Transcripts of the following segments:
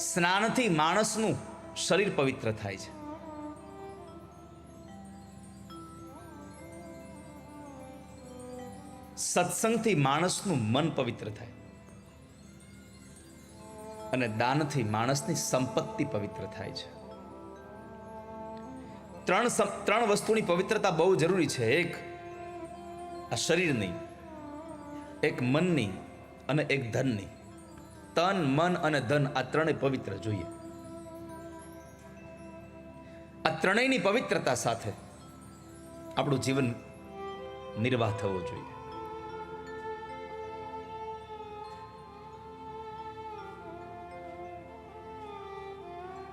સ્નાનથી માણસનું શરીર પવિત્ર થાય છે. સત્સંગથી માણસનું મન પવિત્ર થાય. અને દાનથી માણસની સંપત્તિ પવિત્ર થાય છે. ત્રણ ત્રણ વસ્તુની પવિત્રતા બહુ જરૂરી છે. એક, આ શરીરની, એક મનની અને એક ધનની. તન, મન અને ધન આ ત્રણેય પવિત્ર જોઈએ. આ ત્રણેયની પવિત્રતા સાથે આપણું જીવન નિર્વાહ થવો જોઈએ.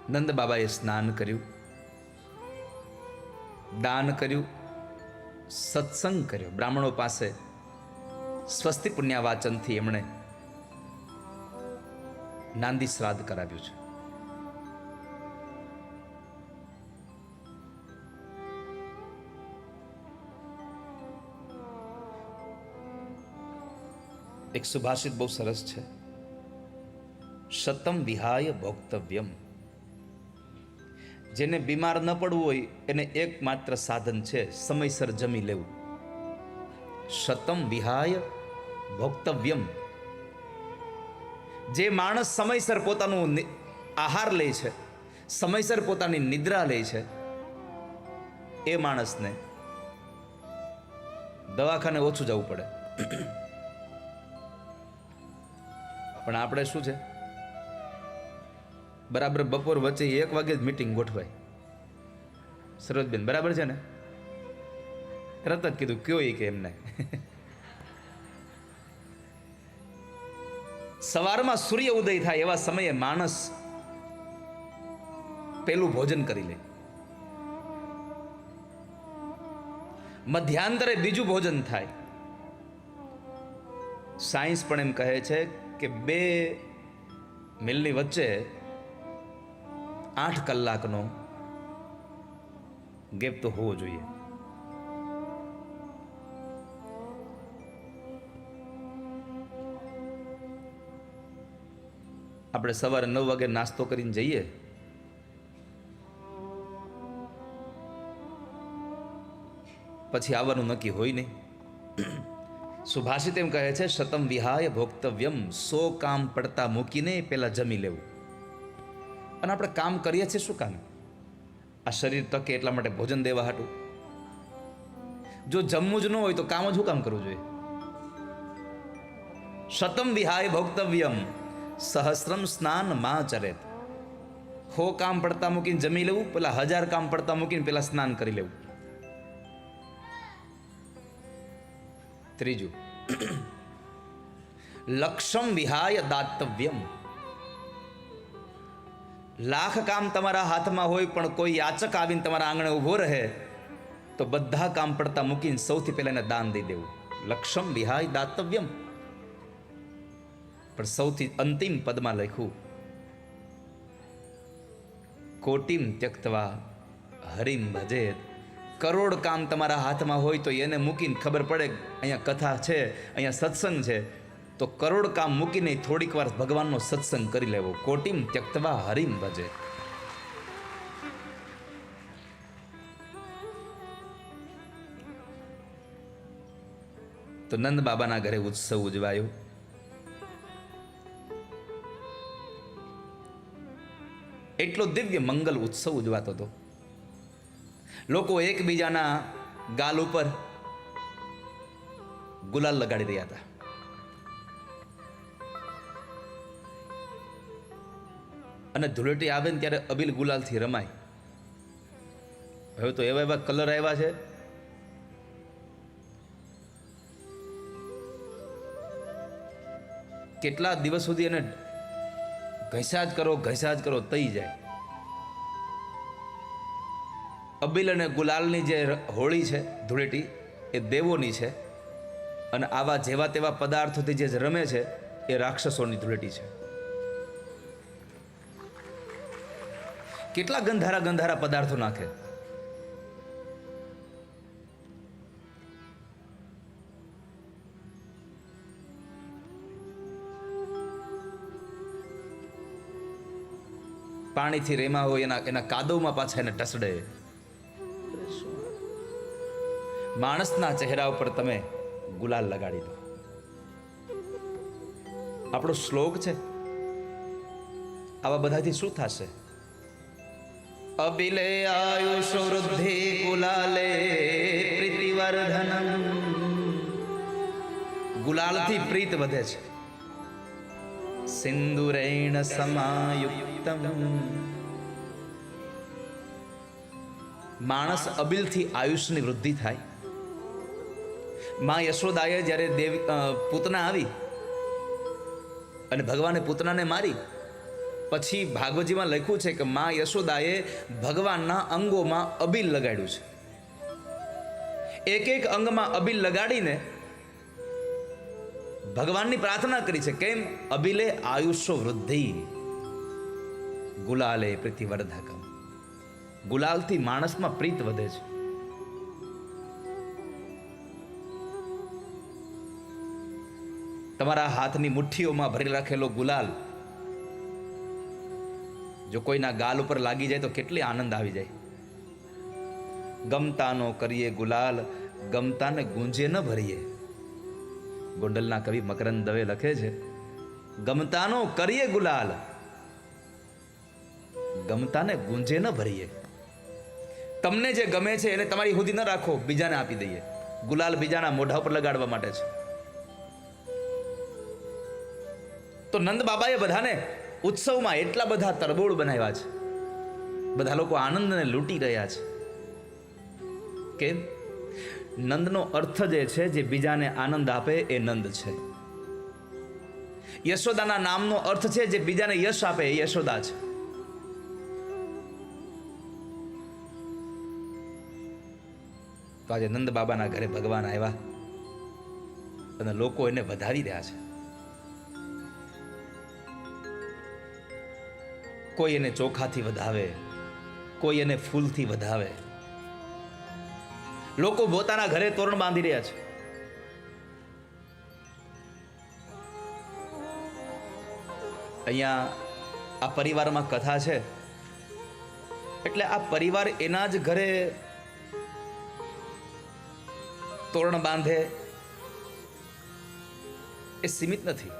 નંદ બાબાએ સ્નાન કર્યું, દાન કર્યું, સત્સંગ કર્યો. બ્રાહ્મણો પાસે સ્વસ્તિ પુણ્યા વાચનથી એમણે નાંદી શ્રાદ્ધ કરાવ્યું છે. એક સુભાષિત બહુ સરસ છે. શતમ વિહાય ભોક્તવ્યમ. જેને બીમાર ન પડવું હોય, એને એકમાત્ર સાધન છે, સમયસર જમી લેવું. શતમ વિહાય ભોક્તવ્યમ. જે માણસ સમયસર પોતાનું આહાર લે છે, સમયસર પોતાની નિદ્રા લે છે, એ માણસને દવાખાને ઓછું જવું પડે. પણ આપણે શું છે? બરાબર બપોર વચ્ચે એક વાગે જ મીટિંગ ગોઠવાય. સરોજબેન બરાબર છે ને? તરત જ કીધું, કયો એ કે એમને. સવારમાં સૂર્ય ઉદય થાય એવા સમયે માણસ પેલું ભોજન કરી લે. મધ્યાંતરે બીજું ભોજન થાય. સાયન્સ પણ એમ કહે છે કે બે મિલની વચ્ચે આઠ કલાકનો ગેપ તો હોવો જોઈએ. આપણે સવારે નવ વાગે નાસ્તો કરીને જઈએ. પછી આવવાનું નક્કી હોય નહીં. સુભાષિત એમ કહે છે, શતમ વિહાય ભોક્તવ્યમ, સો કામ પડતા મૂકીને પેલા જમી લેવું. અને આપણે કામ કરીએ છીએ શું કામ? આ શરીર તકે એટલા માટે ભોજન દેવા હાટું. જો જમવું જ ન હોય તો કામ જ શું કામ કરવું જોઈએ? શતમ વિહાય ભોક્તવ્યમ. સહસ્રમ સ્નાનમાં ચરેત. હો કામ પડતા મૂકીને જમી લેવું, પેલા હજાર કામ પડતા મૂકીને પેલા સ્નાન કરી લેવું. ત્રીજું. લક્ષમ વિહાય દાતવ્યમ. લાખ કામ તમારા હાથમાં હોય, પણ કોઈ યાચક આવીને તમારા આંગણે ઊભો રહે, તો બધા કામ પડતા મૂકીને સૌથી પહેલા એને દાન દઈ દેવું. લક્ષમ વિહાય દાતવ્યમ. પણ સૌથી અંતિમ પદમાં લખ્યું, કોટિમ ત્યક્તવા હરિમ ભજે કરોડ કામ તમારા હાથમાં હોય તો એને મૂકીને ખબર પડે, અહીંયા કથા છે, અહીંયા સત્સંગ છે. તો કરોડ કામ મૂકીને થોડીક વાર ભગવાનનો સત્સંગ કરી લેવો. કોટિમ ત્યક્તવા હરિમ ભજે તો નંદ બાબાના ઘરે ઉત્સવ ઉજવાયો. એટલો દિવ્ય મંગલ ઉત્સવ ઉજવાતો હતો. લોકો એકબીજાના ગાલ ઉપર ગુલાલ લગાડી રહ્યા હતા. અને ધૂળેટી આવે ને ત્યારે અબીલ ગુલાલથી રમાય. હવે તો એવા એવા કલર આવ્યા છે. કેટલા દિવસ સુધી એને ઘસા જ કરો ઘસા જ કરો, તઈ જાય. અબીલ અને ગુલાલની જે હોળી છે, ધૂળેટી, એ દેવોની છે અને આવા જેવા તેવા પદાર્થોથી જે રમે છે, એ રાક્ષસોની ધૂળેટી છે. કેટલા ગંધારા ગંધારા પદાર્થો નાખે? પાણીથી રેમા હોય એના એના કાદવમાં પાછા એને ટસડે. માણસના ચહેરા ઉપર તમે ગુલાલ લગાડી દો. આપણો શ્લોક છે. આવા બધાથી શું થશે? અબિલે આયુષ વૃદ્ધિ ગુલાલે પ્રીતિવર્ધનમ. ગુલાલથી પ્રીત વધે છે. સિંદુરેણ સમાયુક્તમ. માણસ અબિલથી આયુષની વૃદ્ધિ થાય. માં યશોદાએ જ્યારે દેવી પૂતના આવી અને ભગવાને પૂતનાને મારી, પછી ભાગવતજીમાં લખ્યું છે કે માં યશોદાએ ભગવાનના અંગોમાં અબિલ લગાડ્યું છે. એક એક અંગમાં અબિલ લગાડીને ભગવાનની પ્રાર્થના કરી છે. કેમ? અબિલે આયુષ્ય વૃદ્ધિ. ગુલાલે પ્રીતિવર્ધકમ. ગુલાલથી માણસમાં પ્રીત વધે છે. તમારા હાથની મુઠ્ઠીઓમાં ભરી રાખેલો ગુલાલ જો કોઈના ગાલ ઉપર લાગી જાય તો કેટલી આનંદ આવી જાય. ગમતાનો કરીએ ગુલાલ, ગમતાને ગુંજે ન ભરીએ. ગોંડલના કવિ મકરંદ દવે લખે છે ગમતાનો કરીએ ગુલાલ, ગમતાને ગુંજે ન ભરીએ. તમને જે ગમે છે એને તમારી સુધી ન રાખો, બીજાને આપી દઈએ. ગુલાલ બીજાના મોઢા ઉપર લગાડવા માટે છે. તો નંદ બાબાએ બધાને ઉત્સવમાં એટલા બધા તરબોળ બનાવ્યા છે. બધા લોકો આનંદને લૂંટી રહ્યા છે. કેમ નંદનો અર્થ જે છે, જે બીજાને આનંદ આપે એ નંદ છે. યશોદાના નામનો અર્થ છે, જે બીજાને યશ આપે એ યશોદા છે. તો આજે નંદ બાબાના ઘરે ભગવાન આવ્યા અને લોકો એને વધારી રહ્યા છે. કોઈ એને ચોખાથી વધાવે, કોઈ એને ફૂલથી વધાવે. લોકો પોતાના ઘરે તોરણ બાંધી રહ્યા છે. અહીંયા આ પરિવારમાં કથા છે. એટલે આ પરિવાર એના જ ઘરે તોરણ બાંધે એ સીમિત નથી.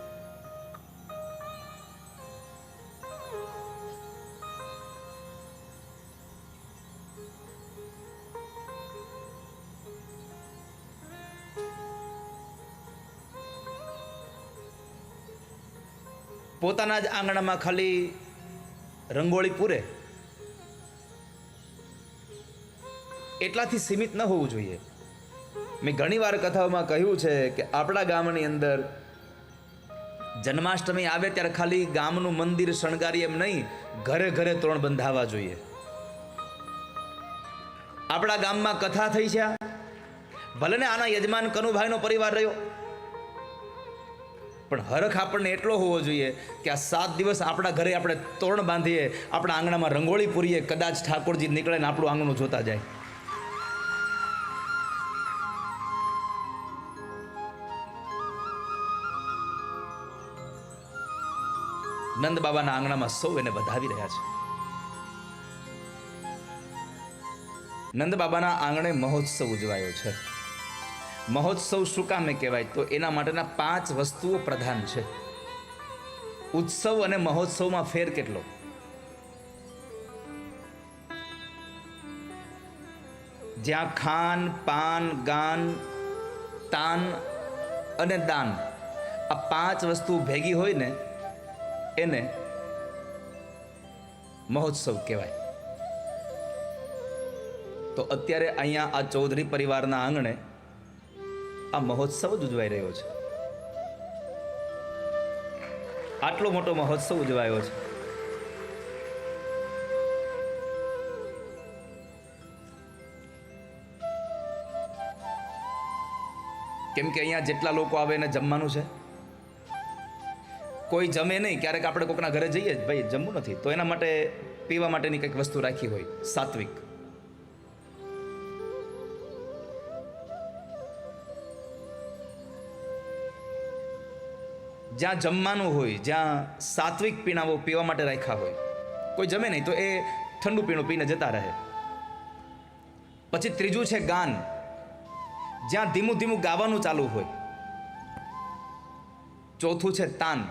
પોતાના જ આંગણામાં ખાલી રંગોળી પૂરે. એટલાથી સીમિત ન હોવું જોઈએ. મેં ઘણીવાર કથાઓમાં કહ્યું છે કે આપણા ગામની અંદર જન્માષ્ટમી આવે ત્યારે ખાલી ગામનું મંદિર શણગારી એમ નહીં, ઘરે ઘરે તોરણ બંધાવા જોઈએ. આપણા ગામમાં કથા થઈ છે ભલે ને આના યજમાન કનુભાઈનો પરિવાર રહ્યો પણ હરખ આપણને એટલો હોવો જોઈએ કે આ સાત દિવસ આપણા ઘરે આપણે તોરણ બાંધીએ, આપણા આંગણામાં રંગોળી પૂરીએ, કદાચ ઠાકોરજી નીકળે ને આપણું આંગણું જોતા જાય. નંદ બાબાના આંગણામાં સૌ એને વધાવી રહ્યા છે. નંદ બાબાના આંગણે મહોત્સવ ઉજવાયો છે. મહોત્સવ શું કામે કહેવાય? તો એના માટેના પાંચ વસ્તુઓ પ્રધાન છે. ઉત્સવ અને મહોત્સવમાં ફેર કેટલો? જ્યાં ખાન, પાન, ગાન, તાન અને દાન આ પાંચ વસ્તુ ભેગી હોય ને, એને મહોત્સવ કહેવાય. તો અત્યારે અહીંયા આ ચૌધરી પરિવારના આંગણે આ મહોત્સવ જ ઉજવાઈ રહ્યો છે. આટલો મોટો મહોત્સવ ઉજવાયો છે. કેમ કે અહીંયા જેટલા લોકો આવે એને જમવાનું છે. કોઈ જમે નહીં, ક્યારેક આપણે કોકના ઘરે જઈએ ભાઈ, જમવું નથી. તો એના માટે, પીવા માટેની કંઈક વસ્તુ રાખી હોય, સાત્વિક. જ્યાં જમવાનું હોય, જ્યાં સાત્વિક પીણાઓ પીવા માટે રાખ્યા હોય, કોઈ જમે નહીં તો એ ઠંડુ પીણું પીને જતા રહે. પછી ત્રીજું છે ગાન. જ્યાં ધીમું ધીમું ગાવાનું ચાલુ હોય. ચોથું છે તાન.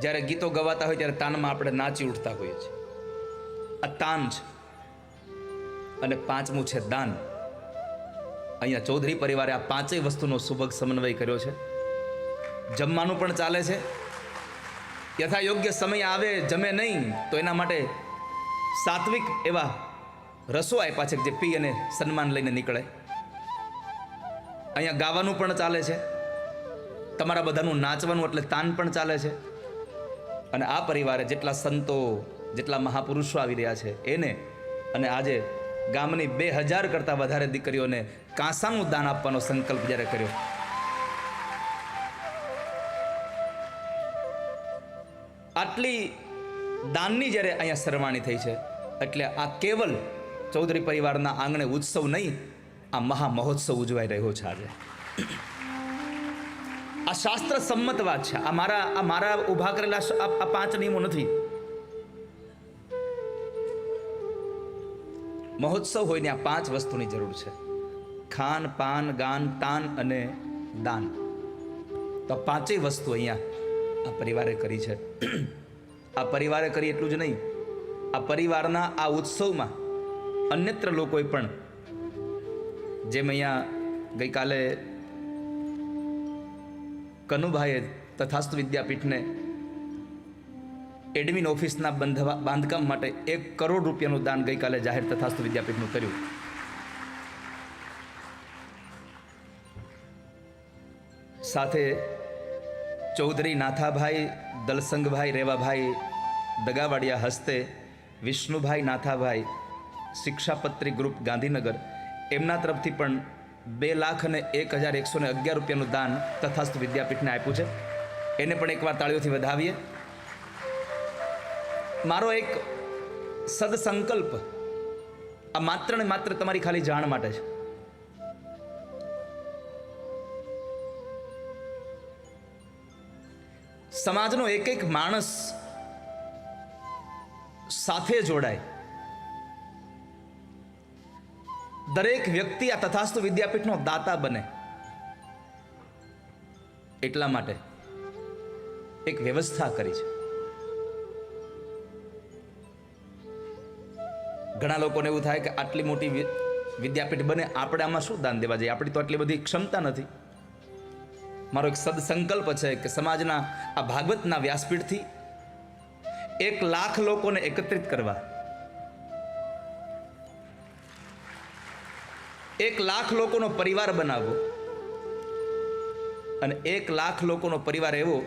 જ્યારે ગીતો ગવાતા હોય ત્યારે તાનમાં આપણે નાચી ઉઠતા હોઈએ છીએ. આ તાન છે. અને પાંચમું છે દાન. અહીંયા ચૌધરી પરિવારે આ પાંચેય વસ્તુનો સુભગ સમન્વય કર્યો છે. જમવાનું પણ ચાલે છે. યથા યોગ્ય સમય આવે, જમે નહીં, તો એના માટે સાત્વિક એવા રસો આપ્યા છે જે પી અને સન્માન લઈને નીકળે. અહીંયા ગાવાનું પણ ચાલે છે. તમારા બધાનું નાચવાનું એટલે તાન પણ ચાલે છે. અને આ પરિવારે જેટલા સંતો, જેટલા મહાપુરુષો આવી રહ્યા છે, એને અને આજે ગામની બે હજાર કરતાં વધારે દીકરીઓને કાંસાનું દાન આપવાનો સંકલ્પ જ્યારે કર્યો. આટલી દાનની જ્યારે અહીંયા સરવાણી થઈ છે, એટલે આ કેવલ ચૌધરી પરિવારના આંગણે ઉત્સવ નહીં, આ મહા મહોત્સવ ઉજવાઈ રહ્યો છે આજે. આ શાસ્ત્ર સંમત વાત છે. આ મારા આ મારા ઊભા કરેલા આ પાંચ નિયમો નથી. મહોત્સવ હોય ને આ પાંચ વસ્તુની જરૂર છે. ખાન, પાન, ગાન, તાન અને દાન. તો પાંચેય વસ્તુ અહીંયા આ પરિવારે કરી છે. આ પરિવારે કરી એટલું જ નહીં. આ પરિવારના આ ઉત્સવમાં અન્યત્ર લોકોએ પણ જેમ અહીંયા ગઈકાલે કનુભાઈએ તથાસ્તુ વિદ્યાપીઠને એડમિન ઓફિસના બંધવા, બાંધકામ માટે એક કરોડ રૂપિયાનું દાન ગઈકાલે જાહેર તથાસ્થ વિદ્યાપીઠનું કર્યું. સાથે ચૌધરી નાથાભાઈ, દલસંગભાઈ, રેવાભાઈ દગાવાડિયા હસ્તે વિષ્ણુભાઈ નાથાભાઈ, શિક્ષાપત્રી ગ્રુપ ગાંધીનગર, એમના તરફથી પણ બે લાખ અને એક હજાર એકસો ને અગિયાર રૂપિયાનું દાન તથાસ્થ વિદ્યાપીઠને આપ્યું છે. એને પણ એકવાર તાળીઓથી વધાવીએ. મારો એક સદસંકલ્પ આ માત્ર ને માત્ર તમારી ખાલી જાણ માટે છે. સમાજનો એક એક માણસ સાથે જોડાય. દરેક વ્યક્તિ આ તથાસ્તુ વિદ્યાપીઠનો દાતા બને. એટલા માટે એક વ્યવસ્થા કરી છે. ઘણા લોકોને એવું થાય કે આટલી મોટી વિદ્યાપીઠ બને, આપણે આમાં શું દાન દેવા જઈએ? આપણી તો આટલી બધી ક્ષમતા નથી. મારો એક સદસંકલ્પ છે કે સમાજના આ ભાગવતના વ્યાસપીઠથી એક લાખ લોકોને એકત્રિત કરવા. એક લાખ લોકોનો પરિવાર બનાવવો અને એક લાખ લોકોનો પરિવાર એવો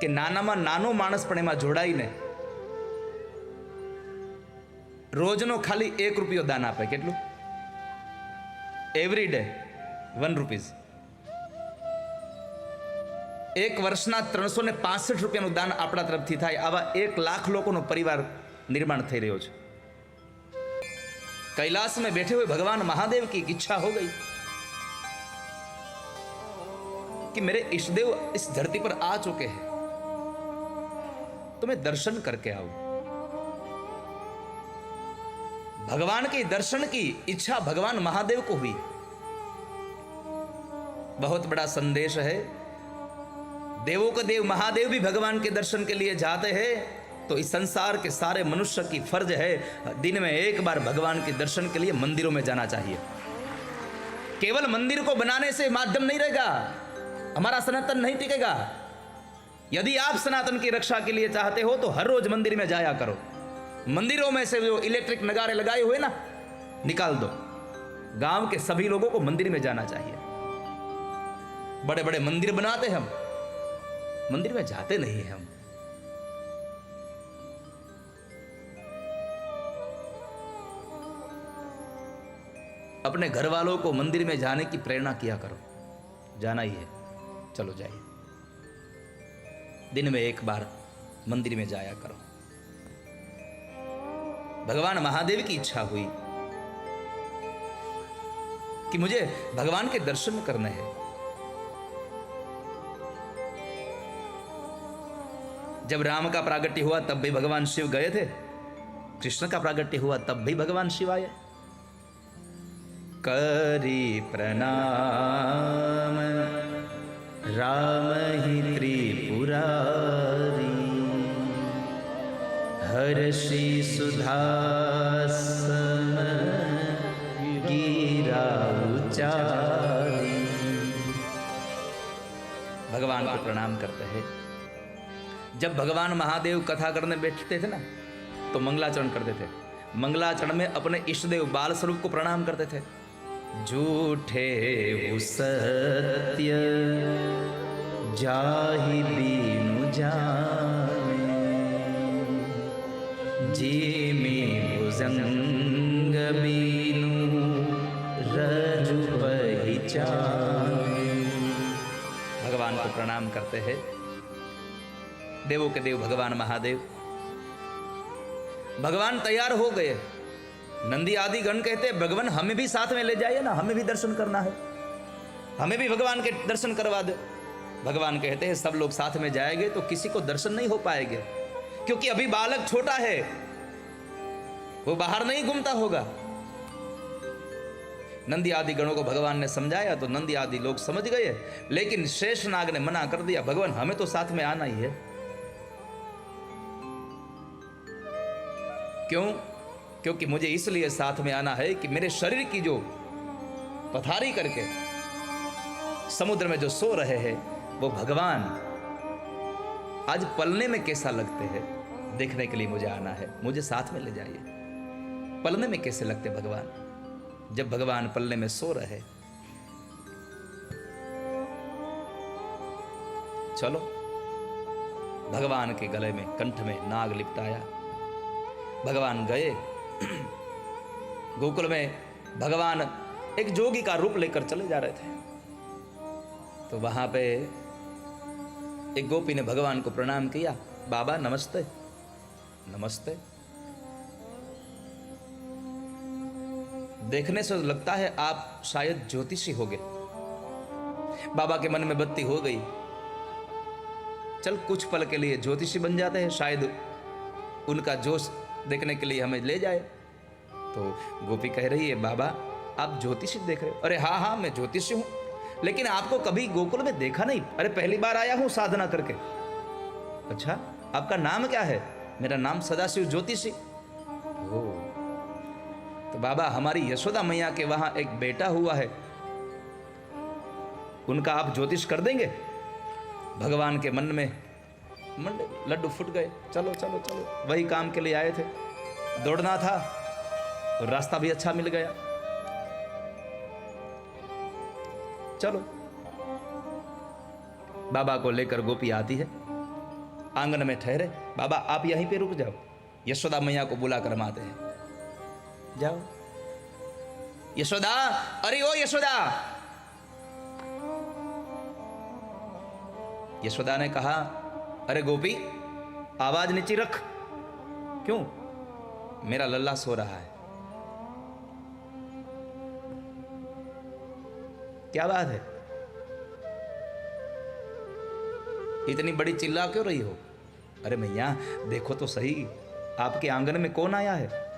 કે નાનામાં નાનો માણસ પણ એમાં જોડાઈને રોજનો ખાલી એક રૂપિયો દાન આપે કેટલું એવરી ડે વન રૂપીઝ એક વર્ષના ત્રણસો ને પાસઠ રૂપિયાનું દાન આપણા તરફથી થાય આવા એક લાખ લોકોનો પરિવાર નિર્માણ થઈ રહ્યો છે कैलाश में बैठे हुए भगवान महादेव की एक इच्छा हो गई कि मेरे इष्टदेव इस धरती पर आ चुके हैं तो मैं दर्शन करके आऊं भगवान के दर्शन की इच्छा भगवान महादेव को हुई। बहुत बड़ा संदेश है। देवों का देव महादेव भी भगवान के दर्शन के लिए जाते हैं तो इस संसार के सारे मनुष्य की फ़र्ज़ है, दिन में एक बार भगवान के दर्शन के लिए मंदिरों में जाना चाहिए। केवल मंदिर को बनाने से माध्यम नहीं रहेगा, हमारा सनातन नहीं टिकेगा। यदि आप सनातन की रक्षा के लिए चाहते हो तो हर रोज मंदिर में जाया करो। मंदिरों में से जो इलेक्ट्रिक नगारे लगाए हुए ना, निकाल दो। गाँव के सभी लोगों को मंदिर में जाना चाहिए। बड़े बड़े मंदिर बनाते हम। मंदिर में जाते नहीं हम। अपने घर वालों को मंदिर में जाने की प्रेरणा किया करो। जाना ही है। चलो जाइए। दिन में एक बार मंदिर में जाया करो। भगवान महादेव की इच्छा हुई कि मुझे भगवान के दर्शन करने हैं। जब राम का प्रागट्य हुआ, तब भी भगवान शिव गए थे। कृष्ण का प्रागट्य हुआ, तब भी भगवान शिव आए। करी प्रणाम। राम हर्षि सुधासम गिरा भगवान को प्रणाम करते हैं। जब भगवान महादेव कथा करने बैठते थे ना तो मंगलाचरण करते थे। मंगलाचरण में अपने इष्टदेव बाल स्वरूप को प्रणाम करते थे। झूठे सत्य, जाहि बीनु जाने। भगवान को प्रणाम करते हैं। देवों के देव भगवान महादेव, भगवान तैयार हो गए। नंदी आदि गण कहते हैं, भगवान हमें भी साथ में ले जाइए ना, हमें भी दर्शन करना है। हमें भी भगवान के दर्शन करवा दो। भगवान कहते हैं, सब लोग साथ में जाएँगे तो किसी को दर्शन नहीं हो पाएँगे, क्योंकि अभी बालक छोटा है। वो बाहर नहीं घूमता होगा। नंदी आदि गणों को भगवान ने समझाया तो नंदी आदि लोग समझ गए, लेकिन शेष नाग ने मना कर दिया, भगवान, हमें तो साथ में आना ही है। क्यों? क्योंकि मुझे इसलिए साथ में आना है कि मेरे शरीर की जो पथारी करके समुद्र में जो सो रहे हैं, वो भगवान आज पलने में कैसा लगते हैं, देखने के लिए मुझे आना है। मुझे साथ में ले जाइए। पलने में कैसे लगते भगवान? जब भगवान पलने में सो रहे। चलो। भगवान के गले में कंठ में नाग लिपटाया। भगवान गए। गोकुल में भगवान एक जोगी का रूप लेकर चले जा रहे थे। तो वहाँ पे एक गोपी ने भगवान को प्रणाम किया। बाबा, नमस्ते। नमस्ते। देखने से लगता है आप शायद ज्योतिषी हो गए बाबा के मन में बत्ती हो गई। चल कुछ पल के लिए ज्योतिषी बन जाते हैं, शायद उनका जोश देखने के लिए हमें ले जाए। तो गोपी कह रही है, बाबा, आप ज्योतिषी देख रहे हो? अरे हाँ हाँ मैं ज्योतिषी हूँ। लेकिन आपको कभी गोकुल में देखा नहीं? अरे पहली बार आया हूँ साधना करके। अच्छा आपका नाम क्या है? मेरा नाम सदाशिव ज्योतिषी। बाबा, हमारी यशोदा मैया के वहाँ एक बेटा हुआ है। उनका आप ज्योतिष कर देंगे? भगवान के मन में मंडे, लड्डू फूट गए। चलो चलो चलो। वही काम के लिए आए थे। दौड़ना था और रास्ता भी अच्छा मिल गया। चलो। बाबा को लेकर गोपी आती है। आँगन में ठहरे। बाबा, आप यहीं पे रुक जाओ। यशोदा मैया को बुला कर माते हैं। जाओ। यशोदा, अरे ओ यशोदा। यशोदा ने कहा, अरे गोपी, आवाज़ नीचे रख। क्यों? मेरा लल्ला सो रहा है। क्या बात है? इतनी बड़ी चिल्ला क्यों रही हो? अरे भैया देखो तो सही, आपके आँगन में कौन आया है?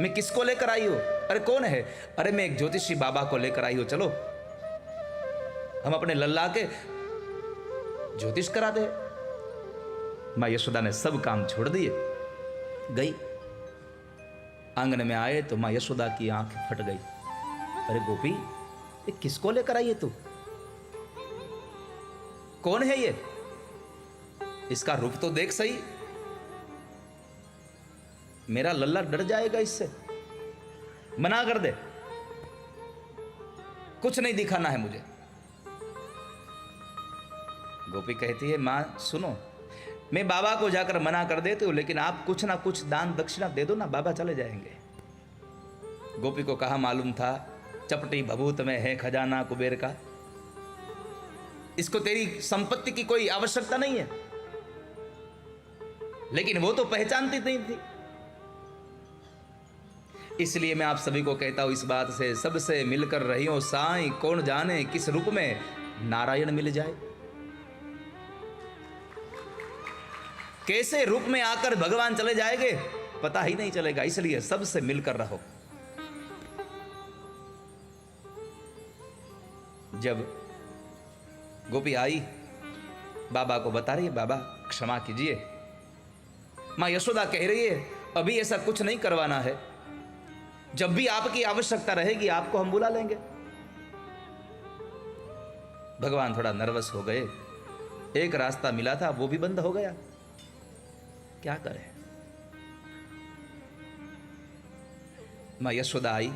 मैं किसको लेकर आई हूँ? अरे कौन है? अरे मैं एक ज्योतिषी बाबा को लेकर आई हूँ, चलो। हम अपने लल्ला के ज्योतिष करा दे। माँ यशोदा ने सब काम छोड़ दिए। गई। आँगन में आए तो माँ यशोदा की आँख फट गई। अरे गोपी, ये किसको लेकर आई है तू? कौन है ये? इसका रूप तो देख सही। मेरा लल्ला डर जाएगा इससे। मना कर दे। कुछ नहीं दिखाना है मुझे। गोपी कहती है, माँ, सुनो, मैं बाबा को जाकर मना कर देती हूँ, लेकिन आप कुछ ना कुछ दान दक्षिणा दे दो ना, बाबा चले जाएँगे। गोपी को कहा, मालूम था, चपटी भभूत में है खजाना कुबेर का। इसको तेरी संपत्ति की कोई आवश्यकता नहीं है। लेकिन वो तो पहचानती नहीं थी। इसलिए मैं आप सभी को कहता हूँ, इस बात से सबसे मिलकर रही हो साई, कौन जाने किस रूप में नारायण मिल जाए। कैसे रूप में आकर भगवान चले जाएँगे, पता ही नहीं चलेगा, इसलिए सबसे मिलकर रहो। जब गोपी आई, बाबा को बता रही है, बाबा, क्षमा कीजिए। माँ यशोदा कह रही है, अभी ऐसा कुछ नहीं करवाना है। जब भी आपकी आवश्यकता रहेगी आपको हम बुला लेंगे भगवान थोड़ा नर्वस हो गए एक रास्ता मिला था वो भी बंद हो गया क्या करें मां यशोदा आई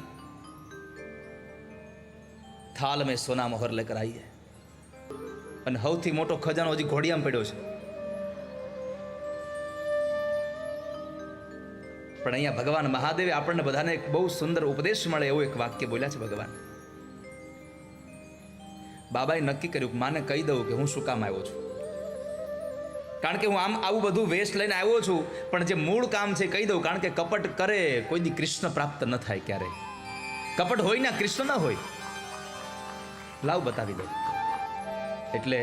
થાલ મેં સોના મોહર લેકર આવી है અને સૌથી મોટો ખજાનો હજી ઘોડિયામાં પડ્યો છે પણ અહીંયા ભગવાન મહાદેવે આપણને બધાને એક બહુ સુંદર ઉપદેશ મળે એવું એક વાક્ય બોલ્યા છે ભગવાન. બાબાએ નક્કી કર્યું માને કહી દઉં કે હું શું કામ આવ્યો છું. કારણ કે હું આમ આવું બધું વેસ્ટ લઈને આવ્યો છું, પણ જે મૂળ કામ છે કહી દઉં, કારણ કે કપટ કરે, કોઈ દી કૃષ્ણ પ્રાપ્ત ન થાય ક્યારે. કપટ હોય ને કૃષ્ણ ન હોય. લાવ બતાવી દઉં. એટલે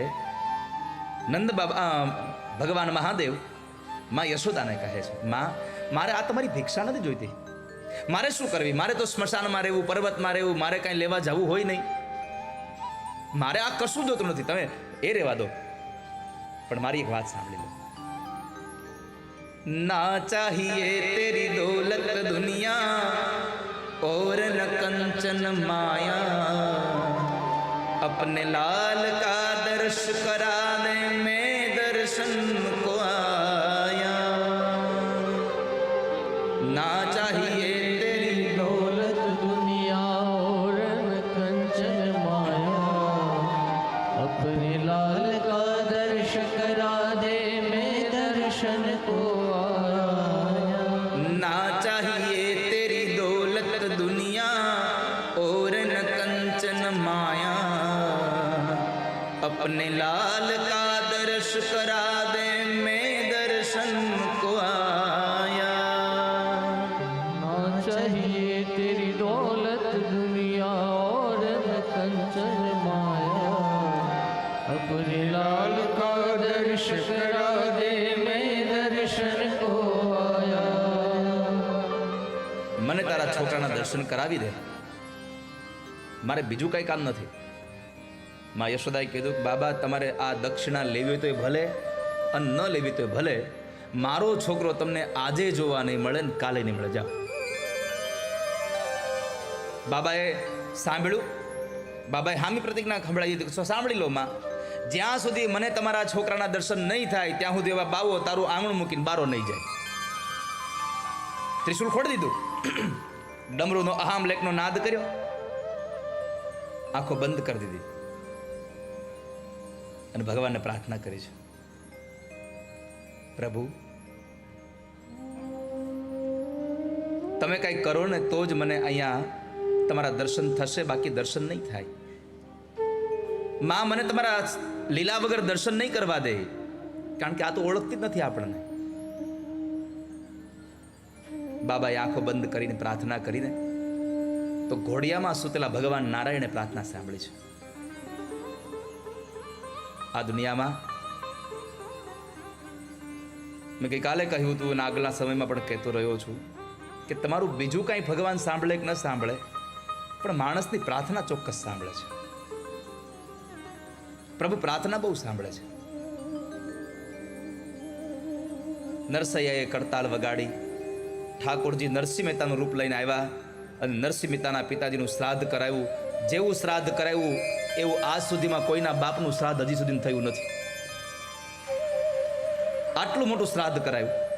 નંદ બાબા ભગવાન મહાદેવ માં યશોદાને કહે છે, માં, મારે આ તમારી ભિક્ષા નથી જોઈતી. મારે શું કરવી? મારે તો સ્મશાનમાં રહેવું, પર્વતમાં રહેવું, મારે કાંઈ લેવા જવું હોય નહીં. મારે આ કશું જોતું નથી. તમે એ રહેવા દો. પણ મારી એક વાત સાંભળી લો. ના ચાહીએ તેરી દોલત દુનિયા, ઓર ન કંચન માયા. અપને લાલ કા દર્શ કરા अपने लाल का दर्श करा दे मैं दर्शन को आया ना चाहिए तेरी दौलत दुनिया और न कंचन माया अपने लाल का दर्श करा दे मैं दर्शन को आया મને તારા છોકરાના દર્શન કરાવી દે મારે બીજું કંઈ કામ નથી માં યશોદાએ કીધું કે, બાબા, તમારે આ દક્ષિણા લેવી હોય તો એ ભલે અને ન લેવી તો એ ભલે. મારો છોકરો તમને આજે જોવા નહીં મળે ને કાલે નહીં મળે. જાઓ. બાબાએ સાંભળ્યું. બાબાએ હામી પ્રતિજ્ઞા ખંભળાવી દીધી સાંભળી લો, માં. જ્યાં સુધી મને તમારા છોકરાના દર્શન નહીં થાય, ત્યાં સુધી એવા બાવો તારું આંગણું મૂકીને બારો નહીં જાય. ત્રિશુલ ખોડી દીધું. ડમરૂનો અહામ લેખનો નાદ કર્યો. આંખો બંધ કરી દીધી. અને ભગવાનને પ્રાર્થના કરી છે. પ્રભુ, તમે કાંઈ કરો ને તો જ મને અહીંયા તમારા દર્શન થશે, બાકી દર્શન નહીં થાય. માં મને તમારા લીલા વગર દર્શન નહીં કરવા દે, કારણ કે આ તો ઓળખતી જ નથી આપણને. બાબાએ આંખો બંધ કરીને પ્રાર્થના કરીને તો ઘોડિયામાં સૂતેલા ભગવાન નારાયણે પ્રાર્થના સાંભળી છે. આ દુનિયામાં. મેં ગઈકાલે કહ્યું હતું, અને આગલા સમયમાં પણ કહેતો રહ્યો છું, કે તમારું બીજું કાંઈ ભગવાન સાંભળે કે ન સાંભળે, પણ માણસની પ્રાર્થના ચોક્કસ સાંભળે છે. પ્રભુ પ્રાર્થના બહુ સાંભળે છે. નરસૈયાએ કડતાલ વગાડી, ઠાકોરજી નરસિંહ મહેતાનું રૂપ લઈને આવ્યા, અને નરસિંહ મહેતાના પિતાજીનું શ્રાદ્ધ કરાવ્યું જેવું શ્રાદ્ધ કરાવ્યું એવું આજ સુધીમાં કોઈના બાપનું શ્રાદ્ધ હજી સુધી થયું નથી. આટલું મોટું શ્રાદ્ધ કરાવ્યું